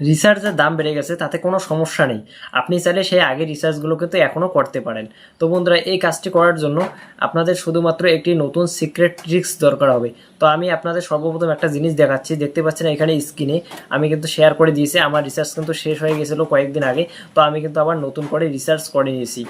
রিসার্চের দাম বেড়ে গেছে, তাতে কোনো সমস্যা নেই। আপনি চাইলে সেই আগে রিসার্চগুলো কিন্তু এখনও করতে পারেন। তো বন্ধুরা, এই কাজটি করার জন্য আপনাদের শুধুমাত্র একটি নতুন সিক্রেট ট্রিক্স দরকার হবে। তো আমি আপনাদের সর্বপ্রথম একটা জিনিস দেখাচ্ছি। দেখতে পাচ্ছেন এখানে স্ক্রিনে আমি কিন্তু শেয়ার করে দিয়েছি। আমার রিসার্চ কিন্তু শেষ হয়ে গেছিল কয়েকদিন আগে। তো আমি কিন্তু আবার নতুন করে রিসার্চ করে নিয়েছি।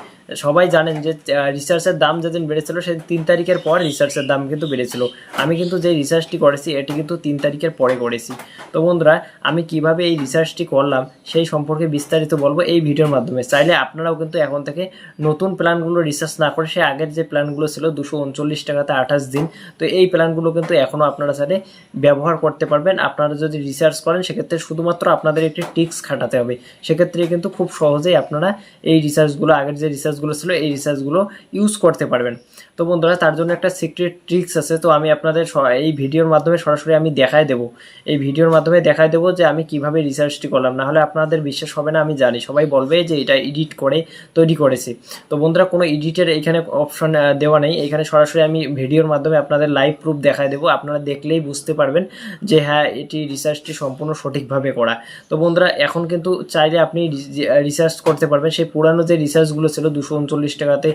সবাই জানেন যে রিসার্চের দাম যেদিন বেড়েছিল, সেই তিন তারিখের পর রিসার্চের দাম কিন্তু বেড়েছিল। আমি কিন্তু যে রিসার্চটি করেছি, এটি কিন্তু তিন তারিখের পরে করেছি। তো বন্ধুরা, আমি কীভাবে এই রিসার্চটি করলাম, সেই সম্পর্কে বিস্তারিত বলব এই ভিডিওর মাধ্যমে। চাইলে আপনারাও কিন্তু এখন থেকে নতুন প্ল্যানগুলো রিসার্চ না করে, সে আগের যে প্ল্যানগুলো ছিল দুশো উনচল্লিশ টাকাতে আঠাশ দিন, তো এই প্ল্যানগুলো কিন্তু এখনও আপনারা চাইলে ব্যবহার করতে পারবেন। আপনারা যদি রিসার্চ করেন, সেক্ষেত্রে শুধুমাত্র আপনাদের একটি টিক্স খাটাতে হবে। সেক্ষেত্রে কিন্তু খুব সহজেই আপনারা এই রিসার্চগুলো আগের যে রিসার্চগুলো ছিল, এই রিসার্চগুলো ইউজ করতে পারবেন। তো বন্ধুরা, তার জন্য একটা সিক্রেট ট্রিক্স আছে, তো আমি আপনাদের এই ভিডিওর মাধ্যমে সরাসরি আমি দেখায় দেবো। এই ভিডিওর মাধ্যমে দেখায় দেবো যে আমি কীভাবে রিসার্চটি করলাম। না হলে আপনাদের বিশ্বাস হবে না, আমি জানি। সবাই বলবে যে এটা এডিট করে তৈরি করেছি। তো বন্ধুরা, কোনো এডিটের এখানে অপশন দেওয়া নেই। এখানে সরাসরি আমি ভিডিওর মাধ্যমে আপনাদের লাইভ প্রুফ দেখায় দেবো। আপনারা দেখলেই বুঝতে পারবেন যে হ্যাঁ এটি রিসার্চটি সম্পূর্ণ সঠিকভাবে করা। তো বন্ধুরা, এখন কিন্তু চাইলে আপনি রিসার্চ করতে পারবেন। সেই পুরানো যে রিসার্চগুলো ছিল, দুশো উনচল্লিশ টাকাতে,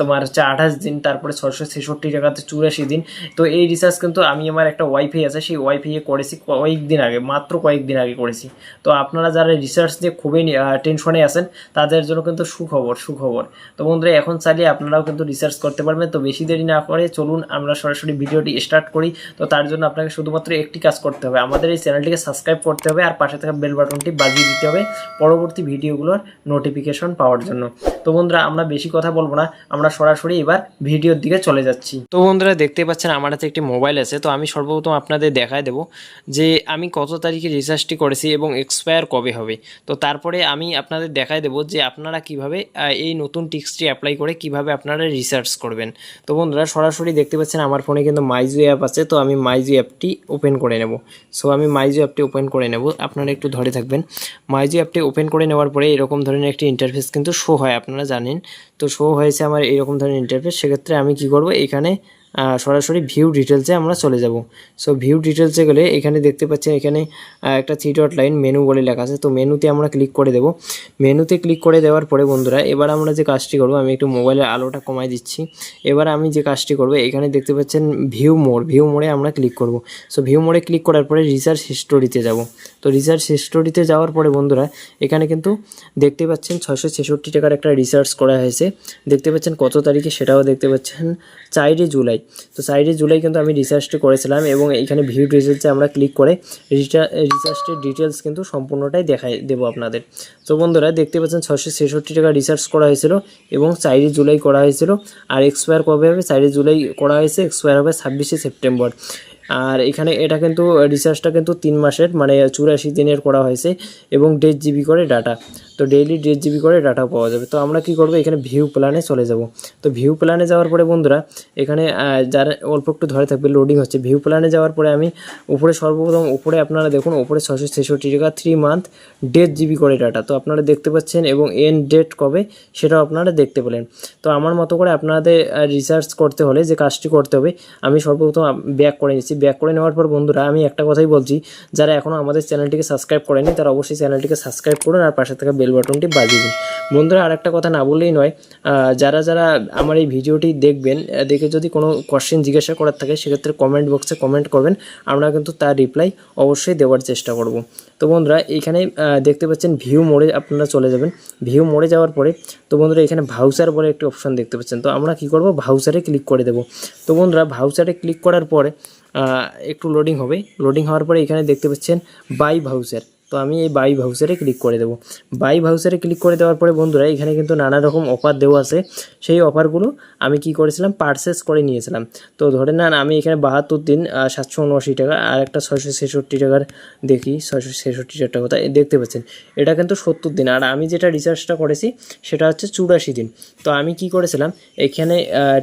তোমার হচ্ছে আঠাশ দিন, তারপরে ছশো ছেষট্টি টাকাতে, চুরাশি দিন। তো এই রিসার্চ কিন্তু আমি আমার একটা ওয়াইফাই আছে। সেই ওয়াইফাইয়ে করেছি কয়েকদিন আগে, মাত্র কয়েকদিন আগে করেছি। তো আপনারা যারা রিসার্চ নিয়ে খুবই টেনশনে আছেন, তাদের জন্য কিন্তু সুখবর সুখবর। তো বন্ধুরা, এখন চাইলে আপনারাও কিন্তু রিসার্চ করতে পারবেন। তো বেশি দেরি না করে চলুন, আমরা সরাসরি ভিডিওটি স্টার্ট করি। তো তার জন্য আপনাকে শুধুমাত্র একটি কাজ করতে হবে। আমাদের এই চ্যানেলটিকে সাবস্ক্রাইব করতে হবে আর পাশে থাকা বেল বাটনটি বাজিয়ে দিতে হবে পরবর্তী ভিডিওগুলোর নোটিফিকেশন পাওয়ার জন্য। তো বন্ধুরা, আমরা বেশি কথা বলব না। আমরা সরাসরি এবার ভিডিওর দিকে চলে যাচ্ছি। তো বন্ধুরা দেখতে পাচ্ছেন আমার হাতে একটি মোবাইল আছে। তো আমি সর্বপ্রথম আপনাদের দেখায় দেবো যে আমি কত তারিখে রিসার্চটি করেছি এবং এক্সপায়ার কবে হবে? তো তারপরে আমি আপনাদের দেখায় দেবো যে আপনারা কীভাবে এই নতুন টিক্সটি অ্যাপ্লাই করে কীভাবে আপনারা রিসার্চ করবেন। তো বন্ধুরা, সরাসরি দেখতে পাচ্ছেন আমার ফোনে কিন্তু মাইজু অ্যাপ আছে, তো আমি মাইজু অ্যাপটি ওপেন করে নেব। সো আমি মাইজু অ্যাপটি ওপেন করে নেব। আপনারা একটু ধরে থাকবেন। মাইজু অ্যাপটি ওপেন করে নেওয়ার পরে এরকম ধরনের একটি ইন্টারফেস কিন্তু শো হয়, আপনারা জানেন। তো শো হয়েছে আমার এরকম ধরনের ইন্টারফেস সেক্ষেত্রে আমি কি করব, এখানে সরাসরি ভিউ ডিটেলসে আমরা চলে যাব। সো ভিউ ডিটেলসে গেলে এখানে দেখতে পাচ্ছেন এখানে একটা থ্রি ডট লাইন মেনু বলে লেখা আছে। তো মেনুতে আমরা ক্লিক করে দেব। মেনুতে ক্লিক করে দেওয়ার পরে বন্ধুরা, এবার আমরা যে কাজটি করব, আমি একটু মোবাইলের আলোটা কমাই দিচ্ছি। এবার আমি যে কাজটি করব, এখানে দেখতে পাচ্ছেন ভিউ মোড ভিউ মোডে আমরা ক্লিক করব। সো ভিউ মোডে ক্লিক করার পরে রিসার্চ হিস্টোরিতে যাব। তো রিসার্চ হিস্টোরিতে যাওয়ার পরে বন্ধুরা, এখানে কিন্তু দেখতে পাচ্ছেন ছয়শো ছেষট্টি টাকার একটা রিসার্চ করা হয়েছে। দেখতে পাচ্ছেন কত তারিখে সেটাও দেখতে পাচ্ছেন চারই জুলাই। তো চারই জুলাই কিন্তু আমি রিসার্চটি করেছিলাম এবং এখানে ভিউ ডিটেলসে আমরা ক্লিক করে রিসার্চটির ডিটেলস কিন্তু সম্পূর্ণটাই দেখাই, দেবো আপনাদের। তো বন্ধুরা, দেখতে পাচ্ছেন ছশো ছেষট্টি টাকা রিসার্চ করা হয়েছিল এবং চারই জুলাই করা হয়েছিল আর এক্সপায়ার কবে হবে? চারই জুলাই করা হয়েছে এক্সপায়ার হবে ছাব্বিশে সেপ্টেম্বর। আর এখানে এটা কিন্তু রিসার্চটা কিন্তু তিন মাসের মানে চুরাশি দিনের করা হয়েছে এবং দেড় জিবি করে ডাটা তো ডেইলি দেড় জিবি করে ডাটা পাওয়া যাবে। তো আমরা কি করব? এখানে ভিউ প্ল্যানে চলে যাব। তো ভিউ প্ল্যানে যাওয়ার পরে বন্ধুরা, এখানে যারা অল্প একটু ধরে থাকবে লোডিং হচ্ছে। ভিউ প্ল্যানে যাওয়ার পরে আমি উপরে সর্বপ্রথম, উপরে আপনারা দেখুন, উপরে ছশো ছেষট্টি টাকা থ্রি মান্থ দেড় জিবি করে ডাটা তো আপনারা দেখতে পাচ্ছেন এবং এন ডেট কবে, সেটাও আপনারা দেখতে পেলেন। তো আমার মতো করে আপনাদের রিসার্চ করতে হলে, যে কাজটি করতে হবে, আমি সর্বপ্রথম ব্যাক করে নিচ্ছি। ব্যাক করে নেওয়ার পর বন্ধুরা, আমি একটা কথাই বলছি, যারা এখনও আমাদের চ্যানেলটিকে সাবস্ক্রাইব করেনি, তারা অবশ্যই চ্যানেলটিকে সাবস্ক্রাইব করুন, আর পাশে থাকা বাটনটি বাজিয়ে দিন। বন্ধুরা আর একটা কথা না বললেই নয় যারা যারা আমার এই ভিডিওটি দেখবেন দেখে যদি কোনো কোশ্চেন জিজ্ঞাসা করার থাকে সেক্ষেত্রে কমেন্ট বক্সে কমেন্ট করবেন আমরা কিন্তু তার রিপ্লাই অবশ্যই দেওয়ার চেষ্টা করব। তো বন্ধুরা এইখানে আহ, দেখতে পাচ্ছেন ভিউ মোড়ে আপনারা চলে যাবেন। ভিউ মোড়ে যাওয়ার পরে তো বন্ধুরা এখানে ভাউচার বলে একটি অপশন দেখতে পাচ্ছেন। তো আমরা কি করব? ভাউচারে ক্লিক করে দেব। তো বন্ধুরা ভাউচারে ক্লিক করার পরে একটু লোডিং হবে। লোডিং হওয়ার পরে এখানে দেখতে পাচ্ছেন বাই ভাউচার তো আমি এই বাই ভাউচারে ক্লিক করে দেবো। বাই ভাউচারে ক্লিক করে দেওয়ার পরে বন্ধুরা, এখানে কিন্তু নানা রকম অফার দেওয়া আছে। সেই অফারগুলো আমি কি করেছিলাম? পারচেস করে নিয়েছিলাম। তো ধরে নেন, আমি এখানে বাহাত্তর দিন সাতশো উনআশি টাকা আর একটা ছয়শো ছেষট্টি টাকার দেখি, ছয়শো ছেষট্টি টাকা কথা দেখতে পাচ্ছেন। এটা কিন্তু সত্তর দিন। আর আমি যেটা রিচার্জটা করেছি, সেটা হচ্ছে চুরাশি দিন। তো আমি কি করেছিলাম? এখানে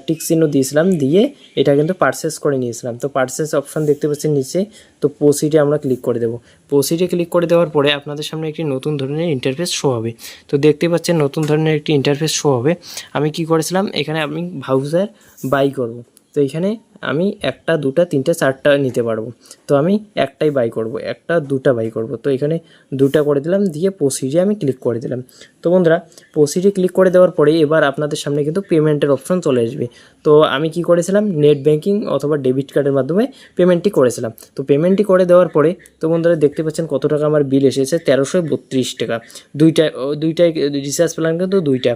টিক চিহ্ন দিয়েছিলাম, দিয়ে এটা কিন্তু পারচেস করে নিয়েছিলাম। তো পারচেস অপশান দেখতে পাচ্ছেন নিচে তো প্রোসিডে আমরা ক্লিক করে দেবো। পোসিটে ক্লিক করে দেওয়ার পরে আপনাদের সামনে একটি নতুন ধরনের ইন্টারফেস শো হবে। তো দেখতে পাচ্ছেন নতুন ধরনের একটি ইন্টারফেস শো হবে। আমি কি করেছিলাম? এখানে আমি ভাউজার বাই করব। তো এখানে আমি একটা, দুটা, তিনটে, চারটা নিতে পারব। তো আমি একটাই বাই করব, একটা, দুটা বাই করব। তো এখানে দুটা করে দিলাম, দিয়ে প্রসিডে আমি ক্লিক করে দিলাম। তো বন্ধুরা প্রসিডে ক্লিক করে দেওয়ার পরে এবার আপনাদের সামনে কিন্তু পেমেন্টের অপশন চলে আসবে। তো আমি কি করেছিলাম নেট ব্যাঙ্কিং অথবা ডেবিট কার্ডের মাধ্যমে পেমেন্টটি করেছিলাম। তো পেমেন্টটি করে দেওয়ার পরে, তো বন্ধুরা দেখতে পাচ্ছেন কত টাকা আমার বিল এসেছে, তেরোশো টাকা। দুইটা দুইটাই রিচার্জ প্ল্যান কিন্তু দুইটা।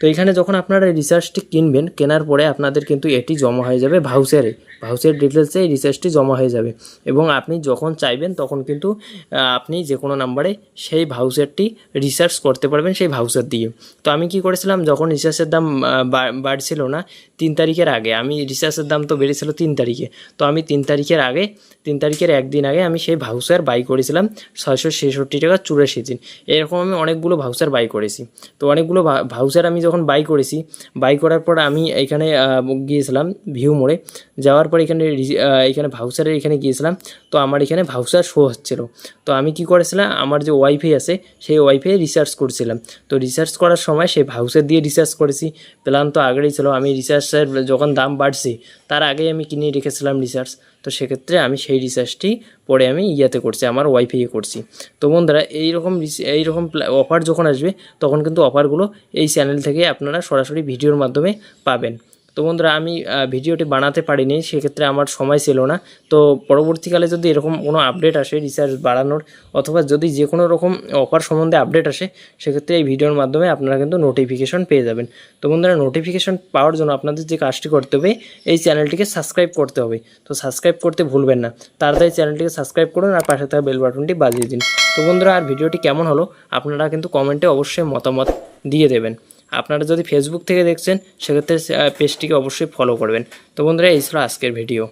তো এখানে যখন আপনারা রিচার্জটি কিনবেন, কেনার পরে আপনাদের কিন্তু এটি জমা হয়ে যাবে ভাউচারে ভাউচার ডিটেলসে এই রিচার্জটি জমা হয়ে যাবে। এবং আপনি যখন চাইবেন, তখন কিন্তু আপনি যে কোনো নাম্বারে সেই ভাউচারটি রিচার্জ করতে পারবেন সেই ভাউচার দিয়ে। তো আমি কি করেছিলাম, যখন রিচার্জের দাম বাড়ছিল না, তিন তারিখের আগে, আমি রিচার্জের দাম তো বেড়েছিল তিন তারিখে, তো আমি তিন তারিখের আগে, তিন তারিখের একদিন আগে আমি সেই ভাউচার বাই করেছিলাম ছয়শো ছেষট্টি টাকা চুরাশি দিন এরকম আমি অনেকগুলো ভাউচার বাই করেছি। তো অনেকগুলো ভাউচার আমি যখন বাই করেছি বাই করার পর আমি এখানে গিয়েছিলাম ভিউ মোড়ে যাওয়ার পর এখানে এখানে ভাউচারের এখানে গিয়েছিলাম, তো আমার এখানে ভাউচার শো হচ্ছিল। তো আমি কি করেছিলাম, আমার যে ওয়াইফাই আছে, সেই ওয়াইফাই রিচার্জ করছিলাম। তো রিচার্জ করার সময় সেই ভাউচার দিয়ে রিচার্জ করেছি। প্ল্যান তো আগেই ছিল, আমি রিচার্জের যখন দাম বাড়ছে, তার আগেই আমি কিনে রেখেছিলাম রিচার্জ তো সেক্ষেত্রে আমি সেই রিচার্জটি পরে আমি ইয়াতে করছি, আমার ওয়াইফাইয়ে করছি। তো বন্ধুরা, এইরকম এইরকম অফার যখন আসবে, তখন কিন্তু অফারগুলো এই চ্যানেল থেকে আপনারা সরাসরি ভিডিওর মাধ্যমে পাবেন। তো বন্ধুরা, আমি ভিডিওটি বানাতে পারিনি, সেক্ষেত্রে আমার সময় ছিল না। তো পরবর্তীকালে যদি এরকম কোনো আপডেট আসে রিচার্জ বাড়ানোর, অথবা যদি যে কোনো রকম অফার সম্বন্ধে আপডেট আসে, সেক্ষেত্রে এই ভিডিওর মাধ্যমে আপনারা কিন্তু নোটিফিকেশন পেয়ে যাবেন। তো বন্ধুরা নোটিফিকেশন পাওয়ার জন্য আপনাদের যে কাজটি করতে হবে, এই চ্যানেলটিকে সাবস্ক্রাইব করতে হবে। তো সাবস্ক্রাইব করতে ভুলবেন না। তাড়াতাড়ি চ্যানেলটিকে সাবস্ক্রাইব করুন আর পাশে থাকা বেল বাটনটি বাজিয়ে দিন। তো বন্ধুরা, আর ভিডিওটি কেমন হলো, আপনারা কিন্তু কমেন্টে অবশ্যই মতামত দিয়ে দেবেন। আপনারা যদি ফেসবুক থেকে দেখছেন, সেক্ষেত্রে পেজটিকে অবশ্যই ফলো করবেন। তো বন্ধুরা, এই ছিল আজকের ভিডিও